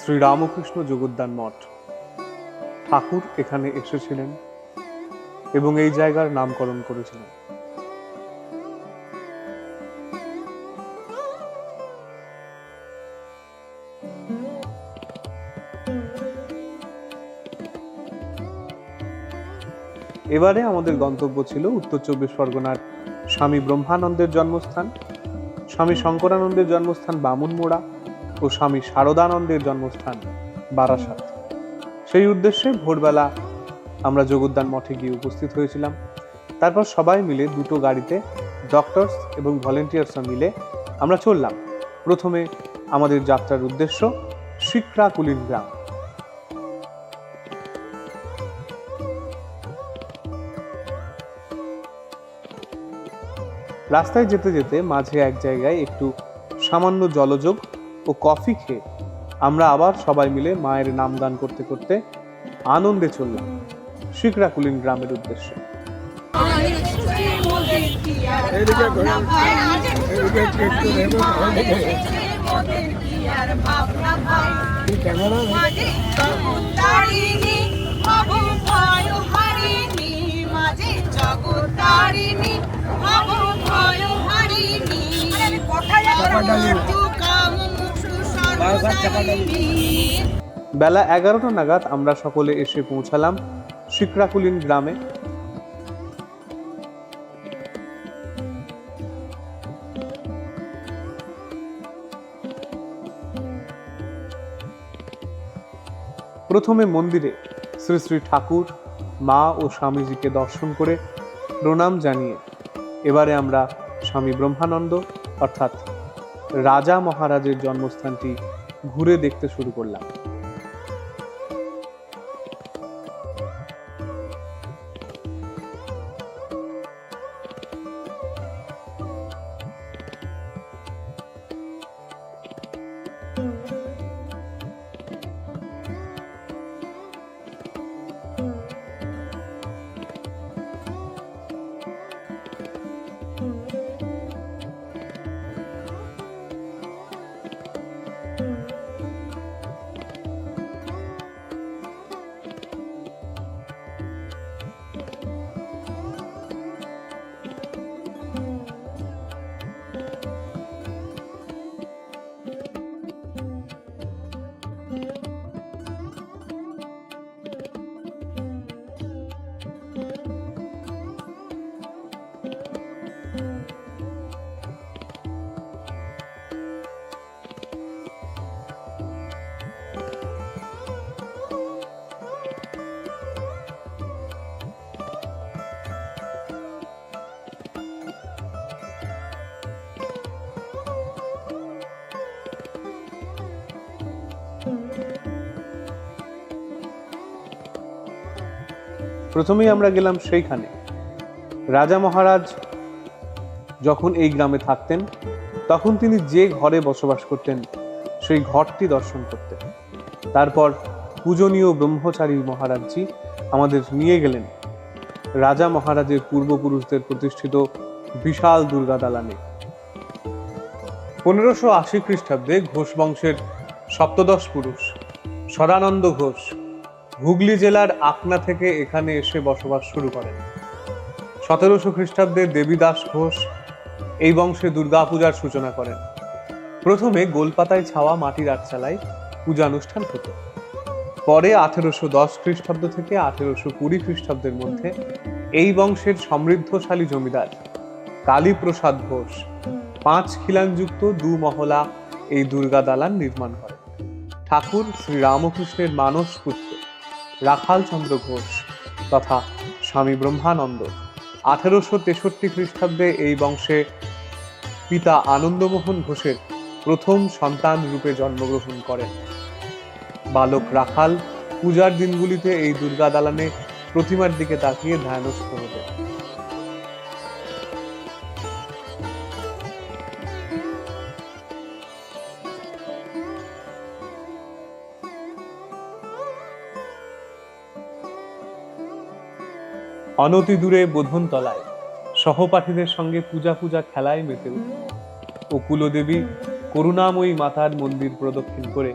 শ্রী রামকৃষ্ণ যোগোদ্যান মঠ। ঠাকুর এখানে এসেছিলেন এবং এই জায়গার নামকরণ করেছিলেন। এবারে আমাদের গন্তব্য ছিল উত্তর চব্বিশ পরগনার স্বামী ব্রহ্মানন্দের জন্মস্থান, স্বামী শঙ্করানন্দের জন্মস্থান বামুনমোড়া ও স্বামী শারদানন্দের জন্মস্থান বারাসাত। সেই উদ্দেশ্যে ভোরবেলা আমরা যোগদান মঠে গিয়ে উপস্থিত হয়েছিলাম। তারপর সবাই মিলে দুটো গাড়িতে ডক্টরস এবং ভলেন্টিয়ার্সরা মিলে আমরা চললাম। প্রথমে আমাদের যাত্রার উদ্দেশ্য শিক্রাকুলিন গ্রাম। রাস্তায় যেতে যেতে মাঝে এক জায়গায় একটু সামান্য জলযোগ ও কফি খেয়ে আমরা আবার সবাই মিলে মায়ের নাম নামগান করতে করতে আনন্দে চললাম শিকরাকুলিন গ্রামের উদ্দেশ্যে। বেলা এগারোটা নাগাদ আমরা সকলে এসে পৌঁছালাম শিকরাকুলিন গ্রামে। প্রথমে মন্দিরে শ্রী শ্রী ঠাকুর, মা ও স্বামীজিকে দর্শন করে প্রণাম জানিয়ে এবারে আমরা স্বামী ব্রহ্মানন্দ অর্থাৎ রাজা মহারাজের জন্মস্থানটি ঘুরে দেখতে শুরু করলাম। প্রথমেই আমরা গেলাম সেইখানে। রাজা মহারাজ যখন এই গ্রামে থাকতেন, তখন তিনি যে ঘরে বসবাস করতেন, সেই ঘরটি দর্শন করতেন। তারপর পূজনীয় ব্রহ্মচারী মহারাজজি আমাদের নিয়ে গেলেন। রাজা মহারাজের পূর্বপুরুষদের প্রতিষ্ঠিত বিশাল দুর্গা দালানে। পনেরোশো আশি খ্রিস্টাব্দে ঘোষ বংশের সপ্তদশ পুরুষ, সদানন্দ ঘোষ হুগলি জেলার আকনা থেকে এখানে এসে বসবাস শুরু করেন। সতেরোশো খ্রিস্টাব্দে দেবীদাস ঘোষ এই বংশে দুর্গাপূজার সূচনা করেন। প্রথমে গোলপাতায় ছাওয়া মাটির আটচালায় পূজানুষ্ঠান হতো। পরে আঠেরোশো দশ খ্রিস্টাব্দ থেকে আঠেরোশো কুড়ি খ্রিস্টাব্দের মধ্যে এই বংশের সমৃদ্ধশালী জমিদার কালীপ্রসাদ ঘোষ পাঁচ খিলানযুক্ত দু মহলা এই দুর্গা দালান নির্মাণ করেন। ঠাকুর শ্রী রামকৃষ্ণের মানস পুত্র। রাখাল চন্দ্র ঘোষ তথা স্বামী ব্রহ্মানন্দ। আঠেরোশো তেষট্টি খ্রিস্টাব্দে এই বংশে পিতা আনন্দমোহন ঘোষের প্রথম সন্তান রূপে জন্মগ্রহণ করেন। বালক রাখাল পূজার দিনগুলিতে এই দুর্গা দালানে প্রতিমার দিকে তাকিয়ে ধ্যানস্থ হতেন। অনতি দূরে বোধন তলায় সহপাঠীদের সঙ্গে পূজা পূজা খেলায় মেতে ও কুলদেবী করুণাময়ী মাতার মন্দির প্রদক্ষিণ করে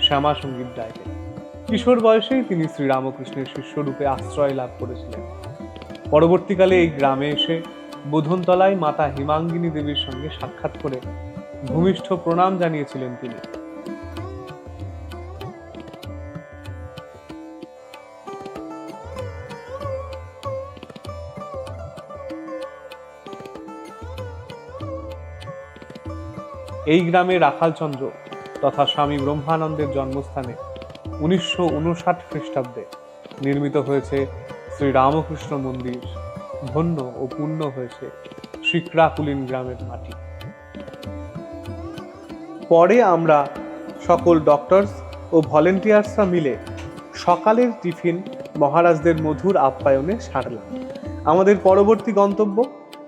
শ্যামা সংগীত গাইলেন। কিশোর বয়সেই তিনি শ্রীরামকৃষ্ণের শিষ্যরূপে আশ্রয় লাভ করেছিলেন। পরবর্তীকালে এই গ্রামে এসে বোধনতলায় মাতা হিমাঙ্গিনী দেবীর সঙ্গে সাক্ষাৎ করে ভূমিষ্ঠ প্রণাম জানিয়েছিলেন তিনি। এই গ্রামে রাখালচন্দ্র তথা স্বামী ব্রহ্মানন্দের জন্মস্থানে উনিশশো উনষাট খ্রিস্টাব্দে নির্মিত হয়েছে শ্রী রামকৃষ্ণ মন্দির, ধন্য ও পূর্ণ হয়েছে শিকরাকুলিন গ্রামের মাটি। পরে আমরা সকল ডক্টরস ও ভলেন্টিয়ার্সরা মিলে সকালের টিফিন মহারাজদের মধুর আপ্যায়নে সারলাম। আমাদের পরবর্তী গন্তব্য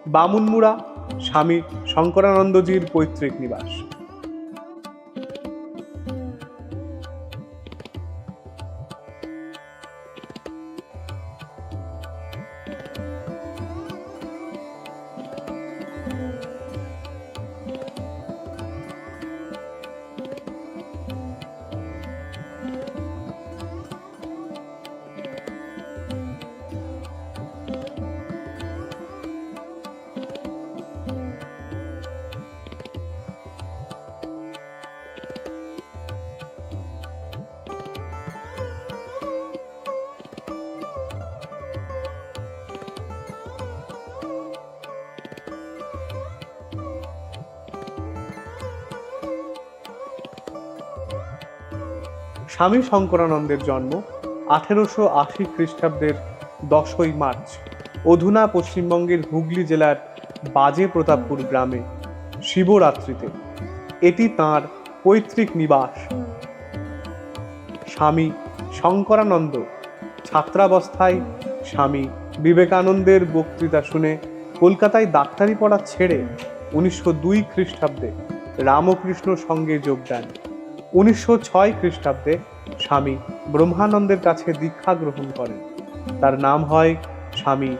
বামুনমুড়া, স্বামী শঙ্করানন্দজির পৈতৃক নিবাস। স্বামী শঙ্করানন্দের জন্ম আঠেরোশো আশি খ্রিস্টাব্দের দশই মার্চ, অধুনা পশ্চিমবঙ্গের হুগলি জেলার বাজে প্রতাপপুর গ্রামে শিবরাত্রিতে। এটি তাঁর পৈতৃক নিবাস। স্বামী শঙ্করানন্দ ছাত্রাবস্থায় স্বামী বিবেকানন্দের বক্তৃতা শুনে কলকাতায় ডাক্তারি পড়া ছেড়ে উনিশশো দুই খ্রিস্টাব্দে রামকৃষ্ণ সঙ্গে যোগ দেন। উনিশশো ছয় খ্রিস্টাব্দে স্বামী ব্রহ্মানন্দের কাছে দীক্ষা গ্রহণ করেন। তার নাম হয় স্বামী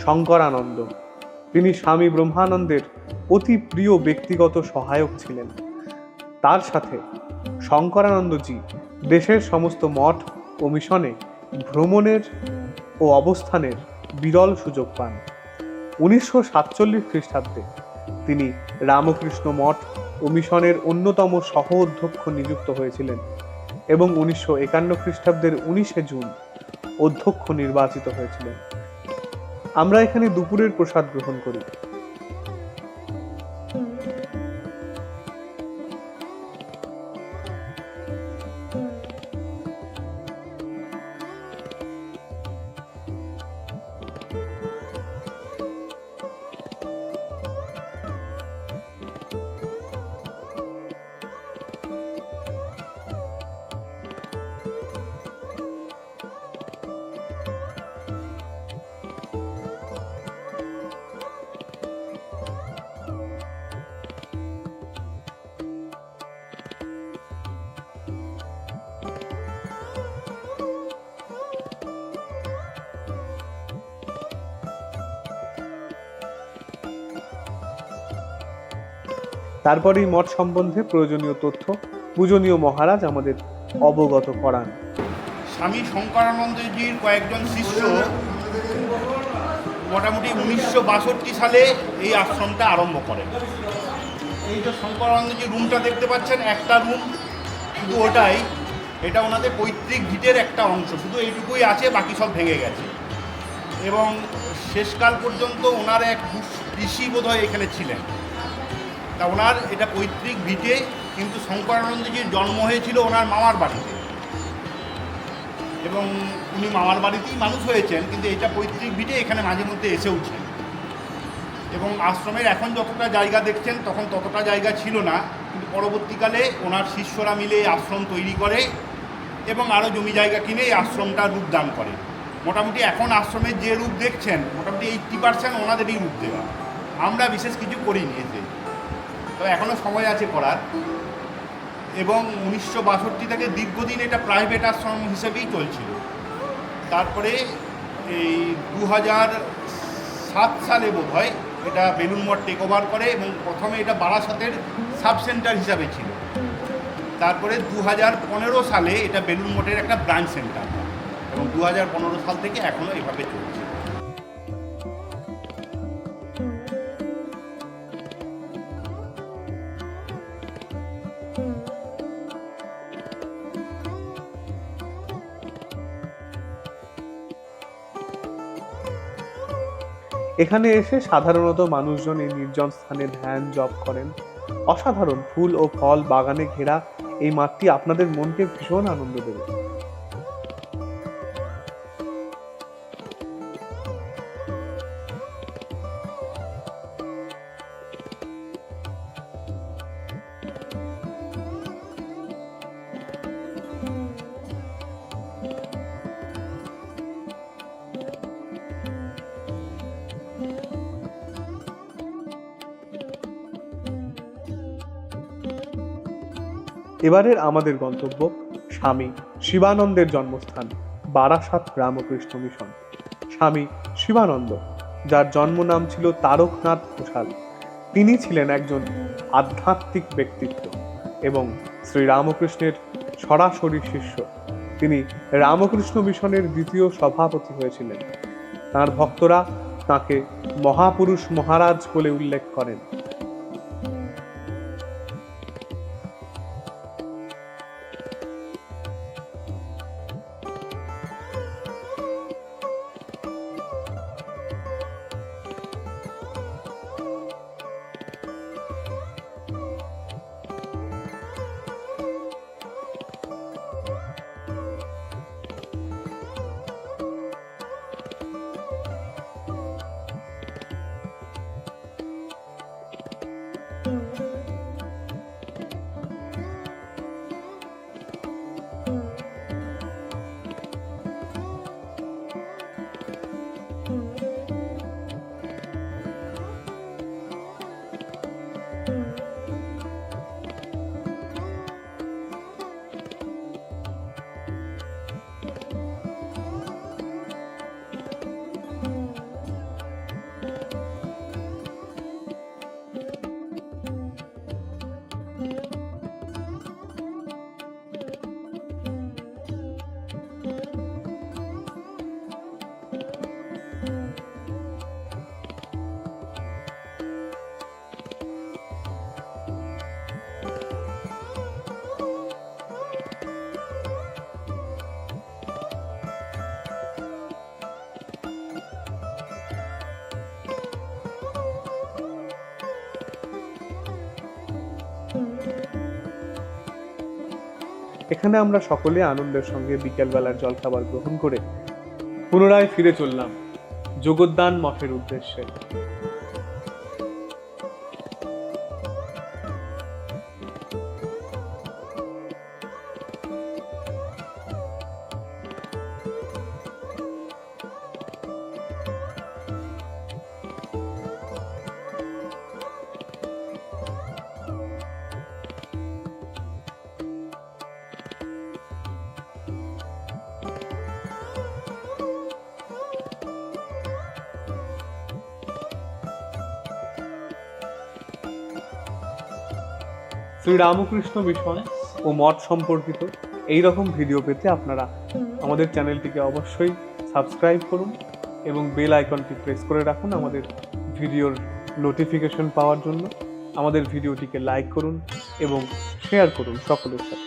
শঙ্করানন্দ। তিনি স্বামী ব্রহ্মানন্দের অতি প্রিয় ব্যক্তিগত সহায়ক ছিলেন। তার সাথে শঙ্করানন্দজি দেশের সমস্ত মঠ ও মিশনে ভ্রমণের ও অবস্থানের বিরল সুযোগ পান। উনিশশো সাতচল্লিশ খ্রিস্টাব্দে তিনি রামকৃষ্ণ মঠ ও মিশনের অন্যতম সহ অধ্যক্ষ নিযুক্ত হয়েছিলেন এবং উনিশশো একান্ন খ্রিস্টাব্দের উনিশে জুন অধ্যক্ষ নির্বাচিত হয়েছিলেন। আমরা এখানে দুপুরের প্রসাদ গ্রহণ করি। তারপরেই মঠ সম্বন্ধে প্রয়োজনীয় তথ্য পূজনীয় মহারাজ আমাদের অবগত করান। স্বামী শঙ্করানন্দজির কয়েকজন শিষ্য মোটামুটি উনিশশো বাষট্টি সালে এই আশ্রমটা আরম্ভ করেন। এই যে শঙ্করানন্দজির রুমটা দেখতে পাচ্ছেন, একটা রুম শুধু ওটাই, এটা ওনাদের পৈতৃক ভিটের একটা অংশ, শুধু এইটুকুই আছে, বাকি সব ভেঙে গেছে। এবং শেষকাল পর্যন্ত ওনার এক ঋষি বোধহয় এখানে ছিলেন। তা ওনার এটা পৈতৃক ভিটে, কিন্তু শঙ্করানন্দজির জন্ম হয়েছিল ওনার মামার বাড়িতে। এবং উনি মামার বাড়িতেই মানুষ হয়েছেন, কিন্তু এটা পৈতৃক ভিটে এখানে মাঝে মধ্যে এসেওছেন এবং আশ্রমের এখন যতটা জায়গা দেখছেন, তখন ততটা জায়গা ছিল না, কিন্তু পরবর্তীকালে ওনার শিষ্যরা মিলে আশ্রম তৈরি করে এবং আরও জমি জায়গা কিনে এই আশ্রমটা রূপদান করে। মোটামুটি এখন আশ্রমের যে রূপ দেখছেন, মোটামুটি এইট্টি পার্সেন্ট ওনাদেরই রূপ দেওয়া। আমরা বিশেষ কিছু করিনি এতে। তো এখনও সময় আছে করার এবং উনিশশো বাষট্টি থেকে দীর্ঘদিন এটা প্রাইভেট আশ্রম হিসেবেই চলছিল। তারপরে এই দু হাজার সাত সালে বোধ হয় এটা বেলুন মঠ টেক ওভার করে এবং প্রথমে এটা বারাসাতের সাব সেন্টার হিসাবে ছিল। তারপরে দু হাজার পনেরো সালে এটা বেলুন মঠের একটা ব্রাঞ্চ সেন্টার এবং দু হাজার পনেরো সাল থেকে এখনও এভাবে চলছে। এখানে এসে সাধারণত মানুষজন এই নির্জন স্থানে ধ্যান জপ করেন। অসাধারণ ফুল ও ফল বাগানে ঘেরা এই মাঠটি আপনাদের মনকে ভীষণ আনন্দ দেবে। এবারের আমাদের গন্তব্য স্বামী শিবানন্দের জন্মস্থান, বারাসাত রামকৃষ্ণ মিশন। স্বামী শিবানন্দ, যার জন্ম নাম ছিল তারকনাথ ঘোষাল। তিনি ছিলেন একজন আধ্যাত্মিক ব্যক্তিত্ব এবং শ্রী রামকৃষ্ণের সরাসরি শিষ্য। তিনি রামকৃষ্ণ মিশনের দ্বিতীয় সভাপতি হয়েছিলেন। তার ভক্তরা তাকে মহাপুরুষ মহারাজ বলে উল্লেখ করেন। এখানে আমরা সকলে আনন্দের সঙ্গে বিকেলবেলার জলখাবার গ্রহণ করে পুনরায় ফিরে চললাম যোগদান মঠের উদ্দেশ্যে। শ্রী রামকৃষ্ণ মিশন ও মঠ সম্পর্কিত এই রকম ভিডিও পেতে আপনারা আমাদের চ্যানেলটিকে অবশ্যই সাবস্ক্রাইব করুন এবং বেল আইকনটি প্রেস করে রাখুন আমাদের ভিডিওর নোটিফিকেশন পাওয়ার জন্য। আমাদের ভিডিওটিকে লাইক করুন এবং শেয়ার করুন সকলের সাথে।